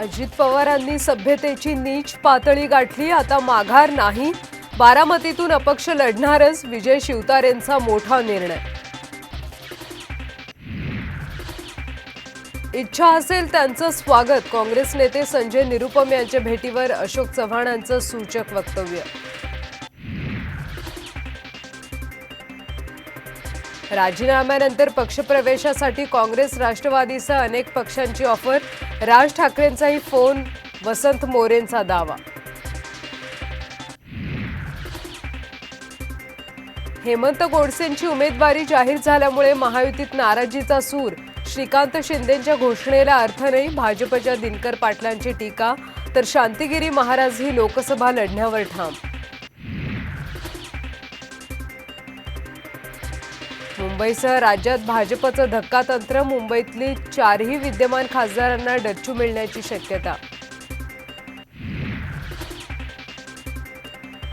अजित पवारांनी सभ्यतेची नीच पातळी गाठली आता माघार नाही. बारामतीतून अपक्ष लढणारच विजय शिवतारेंचा मोठा निर्णय. इच्छा असेल त्यांचं स्वागत काँग्रेस नेते संजय निरुपम यांच्या भेटीवर अशोक चव्हाणांचं सूचक वक्तव्य. राजीनाम्यानंतर पक्षप्रवेशासाठी काँग्रेस राष्ट्रवादीसह अनेक पक्षांची ऑफर. राज ठाकरेंचाही फोन वसंत मोरेंचा दावा. हेमंत गोडसेंची उमेदवारी जाहीर झाल्यामुळे महायुतीत नाराजीचा सूर. श्रीकांत शिंदेंच्या घोषणेला अर्थ नाही भाजपच्या दिनकर पाटलांची टीका. तर शांतिगिरी महाराज ही लोकसभा लढण्यावर ठाम. मुंबईसह राज्यात भाजपचं धक्कातंत्र मुंबईतली चारही विद्यमान खासदारांना डच्चू मिळण्याची शक्यता.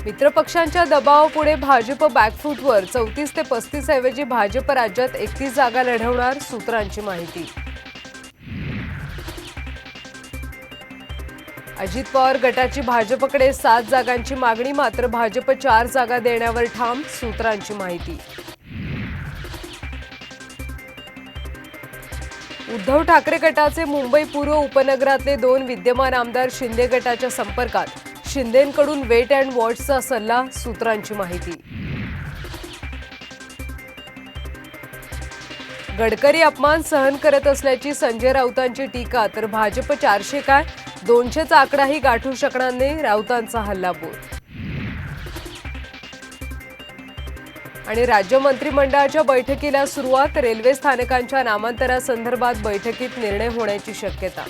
मित्रपक्षांच्या दबावापुढे भाजप बॅकफूटवर चौतीस ते पस्तीस ऐवजी भाजप राज्यात एकतीस जागा लढवणार सूत्रांची माहिती. अजित पवार गटाची भाजपकडे सात जागांची मागणी मात्र भाजप चार जागा देण्यावर ठाम सूत्रांची माहिती. उद्धव ठाकरे गटाचे मुंबई पूर्व उपनगरातले दोन विद्यमान आमदार शिंदे गटाच्या संपर्कात शिंदेकडून वेट अँड वॉचचा सल्ला सूत्रांची माहिती. गडकरी अपमान सहन करत असल्याची संजय राऊतांची टीका तर भाजप चारशे काय? दोनशेचा आकडाही गाठू शकणार नाही राऊतांचा हल्लाबोल आणि राज्य मंत्रिमंडळाच्या बैठकीला सुरुवात रेल्वे स्थानकांच्या नामांतरासंदर्भात बैठकीत निर्णय होण्याची शक्यता.